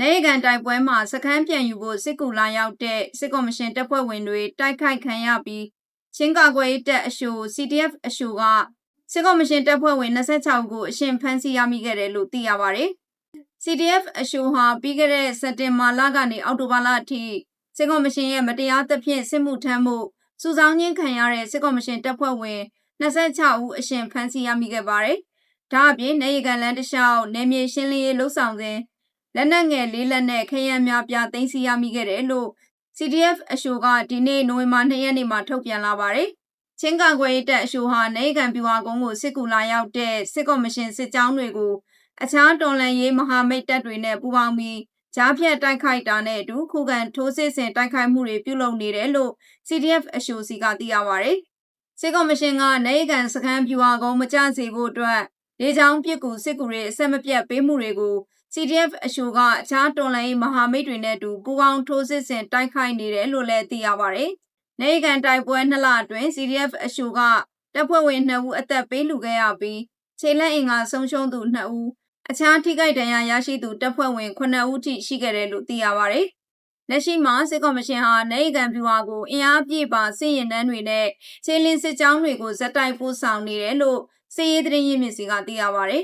နေကန်တိုက်ပွဲမှာစခန်းပြန်ယူဖို့စစ်ကူလာရောက်တဲ့စစ်ကော်မရှင်တပ်ဖွဲ့ဝင်တွေတိုက်ခိုက်ခံရပြီးချင်းကာကွယ်ရေးတပ်အရှို CDF အရှိုကစစ်ကော်မရှင်တပ်ဖွဲ့ဝင်26ဦးကိုအရှင်ဖမ်းဆီးရမိခဲ့တယ်လို့သိရပါတယ်။ CDF အရှိုဟာပြီးခဲ့တဲ့စက်တင်ဘာလကနေအောက်တိုဘာလအထိစစ်ကော်မရှင်ရဲ့မတရားသဖြင့်စစ်မှုထမ်းမှုစုဆောင်းခြင်းခံရတဲ့စစ်ကော်မရှင်တပ်ဖွဲ့ဝင်26ဦးအရှင်ဖမ်းဆီးရမိခဲ့ပါတယ်။ဒါအပြင်နေရီကန်လန်းတစ်လျှောက်နေမြေရှင်းလင်းရေးလှုပ်ဆောင်စဉ် လက်နက်ငယ်လေးလက်နဲ့ခရမ်းများပြသိမ်းဆည်းရမိခဲ့တယ်လို့ CDF အရှိုကဒီနေ့နိုဝင်ဘာ2ရက်နေ့မှာထုတ်ပြန်လာပါတယ်။ချင်းကာကွယ်ရေးတပ်အရှိုဟာနေရီကန်ပြူဟာကုန်းကိုစစ်ကူလာရောက်တဲ့စစ်ကော်မရှင်စစ်ကြောင်းတွေကိုအခြားတော်လှန်ရေးမဟာမိတ်တပ်တွေနဲ့ပူးပေါင်းပြီးကြားဖြတ်တိုက်ခိုက်တာနဲ့အတူခုခံထိုးစစ်ဆင်တိုက်ခိုက်မှုတွေပြုလုပ်နေတယ်လို့ CDF အရှိုစီကသိရပါဗျ။စစ်ကော်မရှင်ကနေကန်စခန်းပြူဟာကုန်းမကြစေဖို့အတွက်လေကြောင်းပစ်ကူစစ်ကူတွေအဆက်မပြတ်ပေးမှုတွေကို CDF အရှိုကအခြားတော်လှန်ရေးမဟာမိတ်တွေနဲ့အတူပူးပေါင်းထိုးစစ်ဆင်တိုက်ခိုက်နေတယ်လို့လည်းသိရပါဗျ။နေကန်တိုက်ပွဲနှစ်လအတွင်း CDF အရှိုကတပ်ဖွဲ့ဝင်2ဦးအသက်ပေးလူခဲ့ရပြီးခြေလက်အင်္ဂါဆုံးရှုံးသူ2ဦးအခြားထိခိုက်ဒဏ်ရာရရှိသူတပ်ဖွဲ့ဝင်9ဦးထိရှိခဲ့တယ်လို့သိရပါဗျ။လက်ရှိမှာစစ်ကော်မရှင်ဟာနေကန်ပြူဟာကိုအင်အားပြည့်ပါစစ်ရင်တန်းတွေနဲ့ခြေလင်းစစ်ကြောင်းတွေကိုဇက်တိုက်ပို့ဆောင်နေတယ်လို့စစ်ရေးသတင်းရင်းမြစ်စီကသိရပါဗျ